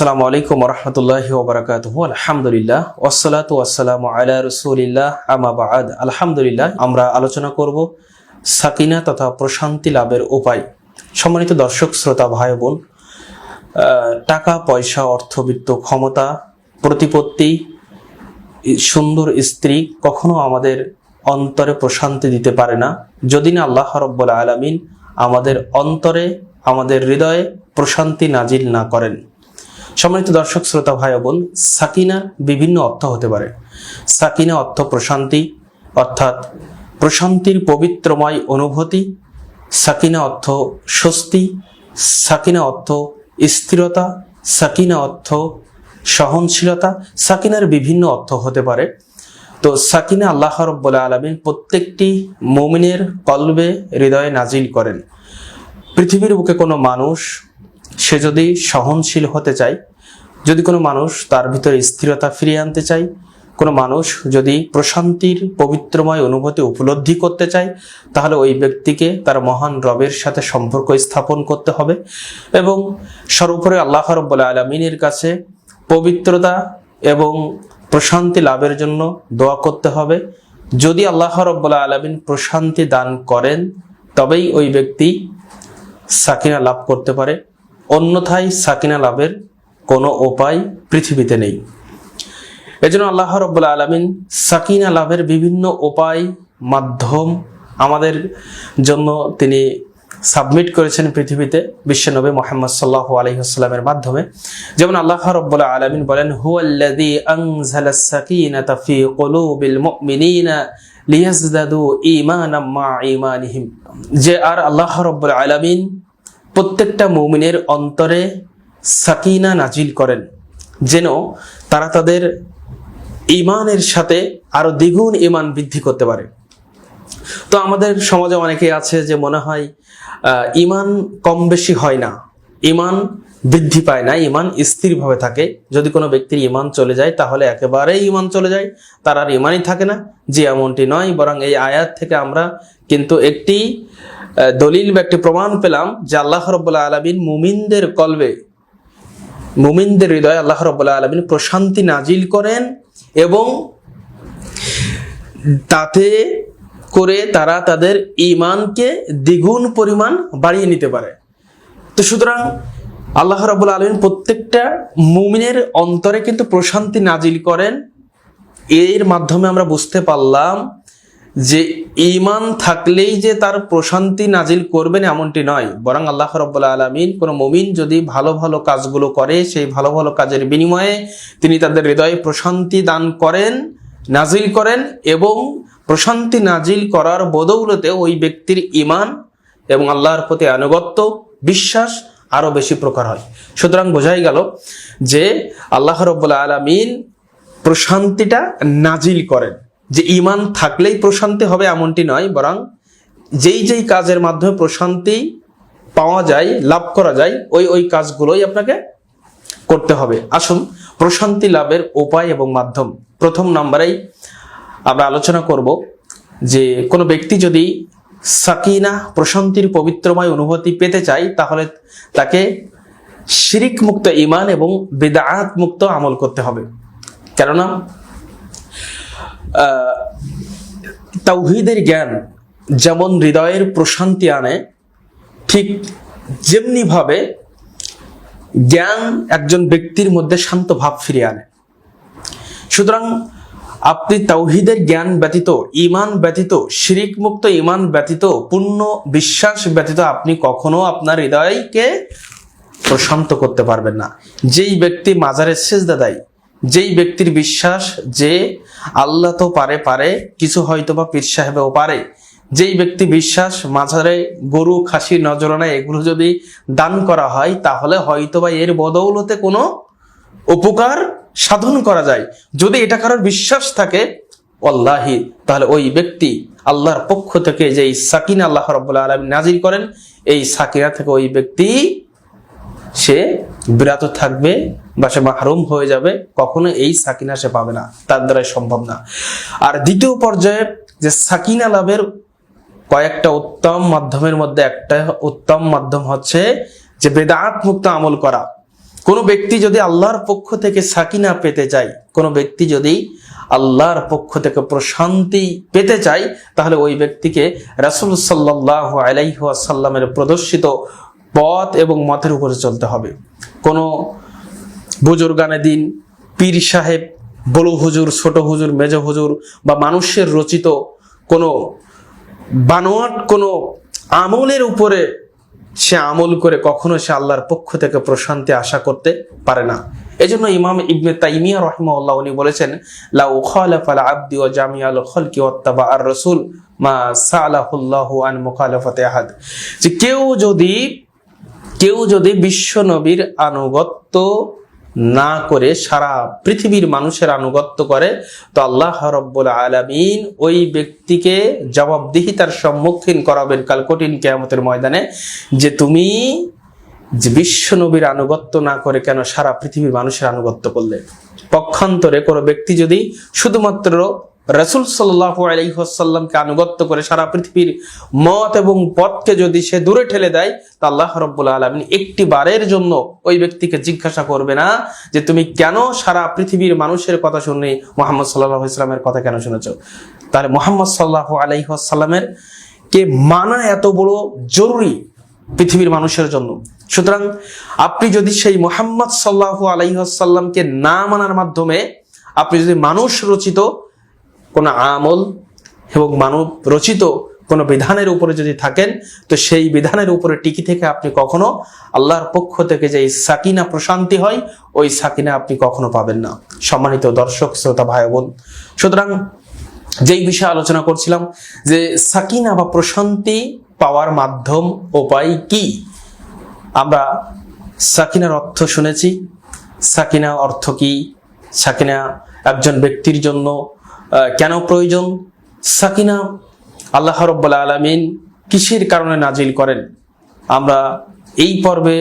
আসসালামু আলাইকুম রহমতুল্লাহ ওবরাকাত আলহামদুলিল্লাহ। ওসালাত ওয়াসালাম আলা রসুলিল্লাহ। আমাবাদ আলহামদুলিল্লাহ, আমরা আলোচনা করব সাকিনা তথা প্রশান্তি লাভের উপায়। সম্মানিত দর্শক, শ্রোতা, ভাই বোন টাকা, পয়সা, অর্থবিত্ত, ক্ষমতা, প্রতিপত্তি, সুন্দর স্ত্রী কখনো আমাদের অন্তরে প্রশান্তি দিতে পারে না। যদি না আল্লাহ রব্বুল আলমিন আমাদের অন্তরে, আমাদের হৃদয়ে প্রশান্তি নাজিল না করেন। সম্মানিত দর্শক, শ্রোতা ভাই বোন, সাকিনা বিভিন্ন অর্থ হতে পারে। সাকিনা অর্থ প্রশান্তি, অর্থাৎ প্রশান্তির পবিত্রময় অনুভূতি। সাকিনা অর্থ স্বস্তি, সাকিনা অর্থ স্থিরতা, সাকিনা অর্থ সহনশীলতা। সাকিনার বিভিন্ন অর্থ হতে পারে। তো সাকিনা আল্লাহ রব্বুল আলমিন প্রত্যেকটি মুমিনের কলবে হৃদয়ে নাজিল করেন। পৃথিবীর বুকে কোনো মানুষ সে যদি সহনশীল হতে চায়, যদি কোনো মানুষ তার ভিতরে স্থিরতা ফিরিয়ে আনতে চায়, কোনো মানুষ যদি প্রশান্তির, পবিত্রময় অনুভূতি উপলব্ধি করতে চায়, তাহলে ওই ব্যক্তিকে তার মহান রবের সাথে সম্পর্ক স্থাপন করতে হবে এবং সর্বোপরি আল্লাহ রব্বুল আলমিনের কাছে পবিত্রতা এবং প্রশান্তি লাভের জন্য দোয়া করতে হবে। যদি আল্লাহ রব্বুল্লা আলমিন প্রশান্তি দান করেন, তবেই ওই ব্যক্তি সাকিনা লাভ করতে পারে। অন্যথায় সাকিনা লাভের কোনো উপায় পৃথিবীতে নেই। এজন্য আল্লাহ রব্বুল্লা আলমিন সাকিনা লাভের বিভিন্ন উপায় মাধ্যম আমাদের জন্য তিনি সাবমিট করেছেন পৃথিবীতে বিশ্বনবী মোহাম্মদ সাল্লাহ আলহিহাস্লামের মাধ্যমে। যেমন আল্লাহ রব্বুল্লা আলমিন বলেন, হুয়াল্লাযী আনজালা সাকিনাতা ফি কুলুবিল মুমিনিনা লিয়াজদাদু ঈমানাম মা যে আর আল্লাহ রব্বুল আলামিন প্রত্যেকটা মুমিনের অন্তরে সাকিনা নাজিল করেন, যেন তারা তাদের ইমানের সাথে আরও দ্বিগুণ ইমান বৃদ্ধি করতে পারে। তো আমাদের সমাজে অনেকে আছে যে মনে হয় ইমান কম বেশি হয় না ইমান বৃদ্ধি পায় না ইমান স্থিরভাবে থাকে। যদি কোনো ব্যক্তির ইমান চলে যায়, তাহলে একেবারেই ইমান চলে যায়, তার আর ইমানই থাকে না। যে এমনটি নয়, বরং এই আয়াত থেকে আমরা কিন্তু একটি দলিল বা একটি প্রমাণ পেলাম যে আল্লাহ রব্বুল্লাহ আলমিন মুমিনদের কলবে, মুমিনদের হৃদয়ে আল্লাহ রব্বুল্লাহ আলমিন প্রশান্তি নাজিল করেন এবং তাতে করে তারা তাদের ইমানকে দ্বিগুণ পরিমাণ বাড়িয়ে নিতে পারে। তো সুতরাং আল্লাহ রাবুল আলমিন প্রত্যেকটা মুমিনের অন্তরে কিন্তু প্রশান্তি নাজিল করেন। এর মাধ্যমে আমরা বুঝতে পারলাম যে ইমান থাকলেই যে তার প্রশান্তি নাজিল করবেন এমনটি নয়। বরং আল্লাহ রব্বুল্লা আলমিন কোনো মুমিন যদি ভালো ভালো কাজগুলো করে, সেই ভালো ভালো কাজের বিনিময়ে তিনি তাদের হৃদয়ে প্রশান্তি দান করেন, নাজিল করেন এবং প্রশান্তি নাজিল করার বদৌলতে ওই ব্যক্তির ইমান এবং আল্লাহর প্রতি আনুগত্য, বিশ্বাস আরও বেশি প্রকার হয়। সুতরাং বোঝাই গেল যে আল্লাহ রব্বুল্লা আলমিন প্রশান্তিটা নাজিল করেন। যে ইমান থাকলেই প্রশান্তি হবে এমনটি নয়, বরং যেই যেই কাজের মাধ্যমে প্রশান্তি পাওয়া যায়, লাভ করা যায়, ওই ওই কাজগুলোই আপনাকে করতে হবে। আসুন, প্রশান্তি লাভের উপায় এবং মাধ্যম। প্রথম নম্বরেই আমরা আলোচনা করব যে কোনো ব্যক্তি যদি সাকিনা, প্রশান্তির পবিত্রময় অনুভূতি পেতে চায়, তাহলে তাকে শিরিক মুক্ত ইমান এবং বেদাত মুক্ত আমল করতে হবে। কেননা তাওহীদের জ্ঞান যেমন হৃদয়ের প্রশান্তি আনে, ঠিক যেমনি ভাবে জ্ঞান একজন ব্যক্তির মধ্যে শান্ত ভাব ফিরিয়ে আনে। সুতরাং আপনি তাওহিদের জ্ঞান ব্যতীত ইমান ব্যতীত শিরিক মুক্ত ইমান ব্যতীত, পূর্ণ বিশ্বাস ব্যতীত আপনি কখনো আপনার হৃদয়কে প্রশান্ত করতে পারবেন না। যেই ব্যক্তি মাজারের শেষ দেয় যেই ব্যক্তির বিশ্বাস যে আল্লাহ তো পারে পারে, কিছু হয়তো বা পীর সাহেবেও পারে। যেই ব্যক্তি বিশ্বাস মাঝারে গরু, খাসি, নজরানা, এগুলো যদি দান করা হয়, তাহলে হয়তো বা এর বদৌলতে কোনো উপকার সাধন করা যায়। যদি এটা কারোর বিশ্বাস থাকে আল্লাহি তাহলে ওই ব্যক্তি আল্লাহর পক্ষ থেকে যে এই সাকিনা আল্লাহ রব্বুল্লাহ আলম নাজির করেন, এই সাকিনা থেকে ওই ব্যক্তি সে বিরত থাকবে বা সে মাহরুম হয়ে যাবে, কখনো এই সাকিনা সে পাবে না। তার দ্বারাই সম্ভব না। আর দ্বিতীয় পর্যায়ে যে সাকিনা লাভের কয়েকটা উত্তম মাধ্যমের মধ্যে একটা উত্তম মাধ্যম হচ্ছে যে বেদাত মুক্ত আমল করা। কোনো ব্যক্তি যদি আল্লাহর পক্ষ থেকে সাকিনা পেতে চায়, কোনো ব্যক্তি যদি আল্লাহর পক্ষ থেকে প্রশান্তি পেতে চায়, তাহলে ওই ব্যক্তিকে রাসুল সাল্লাহ আলাইহাসাল্লামের প্রদর্শিত পথ এবং মতের উপরে চলতে হবে। কোনো বুজুর্গানে দিন, পীর সাহেব, বড় হুজুর, ছোট হুজুর, মেজ হুজুর বা মানুষের রচিত কোনো বানোয়াট, কোনো আমলের উপরে সে আমল করে কখনো সে আল্লাহর পক্ষ থেকে প্রশান্তি আশা করতে পারে না। এজন্য ইমাম ইবনে তাইমিয়া রহিমাল্লাহ উনি বলেছেন খলকি আর রাসূল মা সালাহুল্লাহু আন মুখালাফাতে আহাদ। যে কেউ যদি কেউ যদি বিশ্ব নবীর আনুগত্য না করে সারা পৃথিবীর মানুষের আনুগত্য করে, তো আল্লাহ রব্বুল আলামিন ওই ব্যক্তিকে জবাবদিহিতার সম্মুখীন করাবেন কাল কঠিন কেয়ামতের ময়দানে, যে তুমি যে বিশ্ব নবীর আনুগত্য না করে কেন সারা পৃথিবীর মানুষের আনুগত্য করলে? পক্ষান্তরে কোনো ব্যক্তি যদি শুধুমাত্র রসুল সাল্লাহ আলাইসাল্লামকে আনুগত্য করে সারা পৃথিবীর মত এবং পথকে যদি সে দূরে ঠেলে দেয়, তা আল্লাহ রব্বুল আলমিন একটি বারের জন্য ওই ব্যক্তিকে জিজ্ঞাসা করবে না যে তুমি কেন সারা পৃথিবীর মানুষের কথা শুনে মোহাম্মদ সাল্লাহ ইসলামের কথা কেন শুনেছ? তাহলে মোহাম্মদ সাল্লাহ আলাইসাল্লামের কে মানা এত বড় জরুরি পৃথিবীর মানুষের জন্য? সুতরাং আপনি যদি সেই মোহাম্মদ সাল্লাহ আলাইসাল্লামকে না মানার মাধ্যমে আপনি যদি মানুষ রচিত কোনো আমল এবং মানব রচিত কোনো বিধানের উপরে যদি থাকেন, তো সেই বিধানের উপরে টিকি থেকে আপনি কখনো আল্লাহর পক্ষ থেকে যে সাকিনা প্রশান্তি হয়, ওই সাকিনা আপনি কখনো পাবেন না। সম্মানিত দর্শক, শ্রোতা, ভাই, বোন। সুতরাং যেই বিষয়ে আলোচনা করছিলাম, যে সাকিনা বা প্রশান্তি পাওয়ার মাধ্যম উপায় কি? আমরা সাকিনার অর্থ শুনেছি। সাকিনা অর্থ কি? সাকিনা একজন ব্যক্তির জন্য কেন প্রয়োজন? সাকিনা আল্লাহ রব্বুল আলমিন কিসের কারণে নাজিল করেন? আমরা এই পর্বে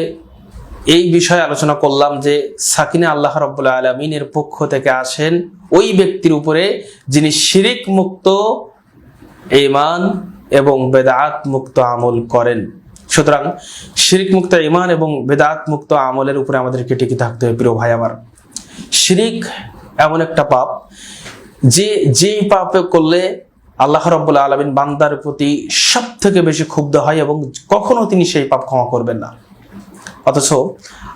এই বিষয়ে আলোচনা করলাম যে সাকিনা আল্লাহ রব্বুল আলমিনের পক্ষ থেকে আসেন ওই ব্যক্তির উপরে যিনি শিরিক মুক্ত ইমান এবং বেদাত মুক্ত আমল করেন। সুতরাং শিরিক মুক্ত ইমান এবং বেদাত মুক্ত আমলের উপরে আমাদেরকে টিকে থাকতে হবে। প্রিয় ভাই আমার, শিরিক এমন একটা পাপ যে, যেই পাপে করলে আল্লাহ রব্বুল্লা আলমিন বান্দার প্রতি সব থেকে বেশি ক্ষুব্ধ হয় এবং কখনো তিনি সেই পাপ ক্ষমা করবেন না। অথচ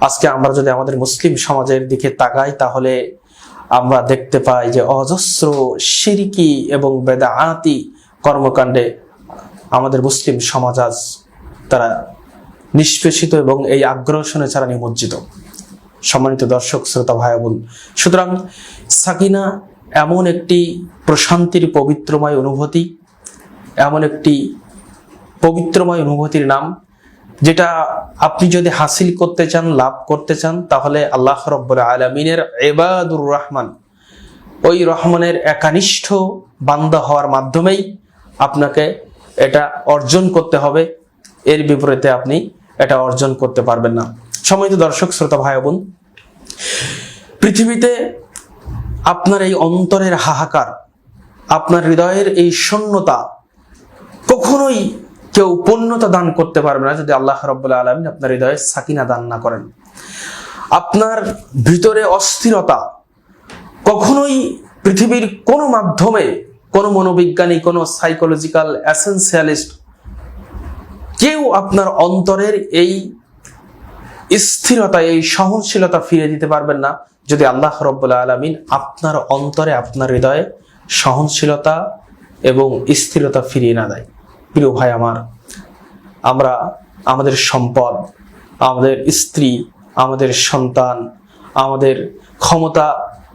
আজকে আমরা যদি আমাদের মুসলিম সমাজের দিকে তাকাই, তাহলে আমরা দেখতে পাই যে অজস্র সিরিকি এবং বেদাআতি কর্মকাণ্ডে আমাদের মুসলিম সমাজ আজ তারা নিষ্পেষিত এবং এই আগ্রাসনে ছাড়া নিমজ্জিত। সম্মানিত দর্শক, শ্রোতা ভাই বোন সুতরাং সাকিনা এমন একটি প্রশান্তির পবিত্রময় অনুভূতি, এমন একটি পবিত্রময় অনুভূতির নাম, যেটা আপনি যদি হাসিল করতে চান, লাভ করতে চান, তাহলে আল্লাহ রব্বুল আলমিনের এবাদুর রহমান, ওই রহমানের একানিষ্ঠ বান্দা হওয়ার মাধ্যমেই আপনাকে এটা অর্জন করতে হবে। এর বিপরীতে আপনি এটা অর্জন করতে পারবেন না। সময়ত দর্শক, শ্রোতা ভাই বোন, পৃথিবীতে আপনার এই অন্তরের হাহাকার, আপনার হৃদয়ের এই শূন্যতা কখনোই কেউ পূর্ণতা দান করতে পারবে না যদি আল্লাহ রব্বুল্লা আলমিন আপনার হৃদয়ে সাকিনা দান না করেন। আপনার ভিতরে অস্থিরতা কখনোই পৃথিবীর কোনো মাধ্যমে কোনো মনোবিজ্ঞানী, কোনো সাইকোলজিক্যাল অ্যাসেন্সিয়ালিস্ট কেউ আপনার অন্তরের এই স্থিরতা, এই সহনশীলতা ফিরে দিতে পারবেন না। যদি আল্লাহ রব্বুল্লা আলমিন আপনার অন্তরে, আপনার হৃদয়ে সহনশীলতা এবং স্থিরতা ফিরিয়ে না দেয়। প্রিয় ভাই আমার, আমরা আমাদের সম্পদ, আমাদের স্ত্রী, আমাদের সন্তান, আমাদের ক্ষমতা,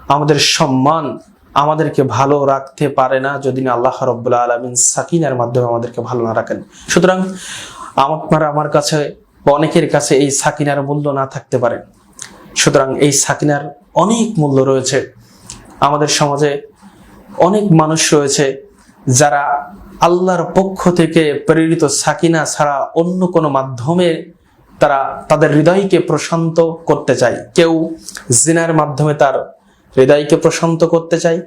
আমাদের সম্মান আমাদেরকে ভালো রাখতে পারে না যদি না আল্লাহ রব্বুল্লা আলমিন সাকিনার মাধ্যমে আমাদেরকে ভালো না রাখেন। সুতরাং আপনারা আমার কাছে অনেকের কাছে এই সাকিনার মূল্য না থাকতে পারে। সুতরাং এই সাকিনার অনেক মূল্য রয়েছে। আমাদের সমাজে অনেক মানুষ রয়েছে যারা আল্লাহর পক্ষ থেকে প্রেরিত সাকিনা ছাড়া অন্য কোনো মাধ্যমে তারা তাদের হৃদয়কে প্রশান্ত করতে চায়। কেউ জিনার মাধ্যমে তার হৃদয়কে প্রশান্ত করতে চায়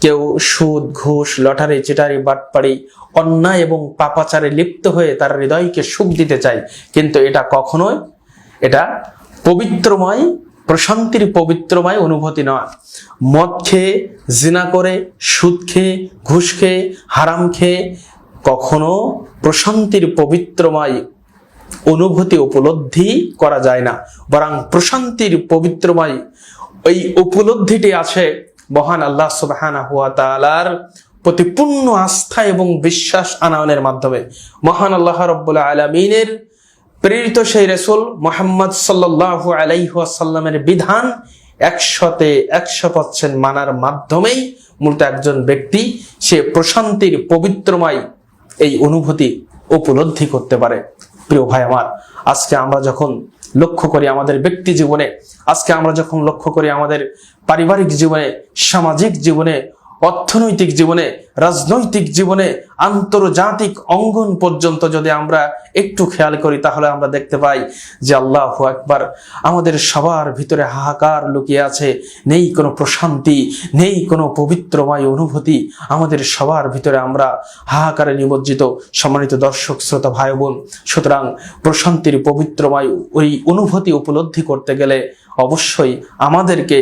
কেউ সুদ, ঘুষ, লটারি, চিটারি, বাটপাড়ি, অন্যায় এবং পাপাচারে লিপ্ত হয়ে তার হৃদয়কে সুখ দিতে চায়। কিন্তু এটা কখনোই, এটা পবিত্রময়, প্রশান্তির পবিত্রময় অনুভূতি নয়। মদ খেয়ে, জিনা করে, সুদ খেয়ে, ঘুষ খেয়ে, হারাম খেয়ে কখনো প্রশান্তির পবিত্রময় অনুভূতি উপলব্ধি করা যায় না। বরং প্রশান্তির পবিত্রময় ওই উপলব্ধিটি আছে মহান আল্লাহ সুবাহানা হুয়া তালার প্রতি পূর্ণ আস্থা এবং বিশ্বাস আনয়নের মাধ্যমে মহান আল্লাহ রব্বুল্লাহ আলমিনের প্রেরিত সেই রেসুল মোহাম্মদ সাল্লাহ আলাইহাসাল্লামের বিধান একশতে একশো পার্সেন্ট মানার মাধ্যমেই মূলত একজন ব্যক্তি সে প্রশান্তির পবিত্রময় এই অনুভূতি উপলব্ধি করতে পারে। প্রিয় ভাই আমার, আজকে আমরা যখন লক্ষ্য করি আমাদের ব্যক্তি জীবনে। আজকে আমরা যখন লক্ষ্য করি আমাদের পারিবারিক জীবনে, সামাজিক জীবনে অর্থনৈতিক জীবনে, রাজনৈতিক জীবনে, আন্তর্জাতিক অঙ্গন পর্যন্ত যদি আমরা একটু খেয়াল করি, তাহলে আমরা দেখতে পাই যে আল্লাহ একবার আমাদের সবার ভিতরে হাহাকার লুকিয়ে আছে। নেই কোনো প্রশান্তি, নেই কোনো পবিত্রময় অনুভূতি। আমাদের সবার ভিতরে আমরা হাহাকারে নিমজ্জিত, সম্মানিত দর্শক, শ্রোতা ভাই বোন। সুতরাং প্রশান্তির পবিত্রময় ওই অনুভূতি উপলব্ধি করতে গেলে অবশ্যই আমাদেরকে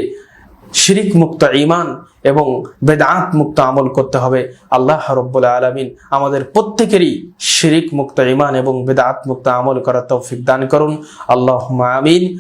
শিরিক মুক্ত ইমান এবং বেদাঁত মুক্ত আমল করতে হবে। আল্লাহ রব্বুল আলমিন আমাদের প্রত্যেকেরই শিরিক মুক্ত ইমান এবং বেদাঁত মুক্ত আমল করার তৌফিক দান করুন। আল্লাহ আমিন।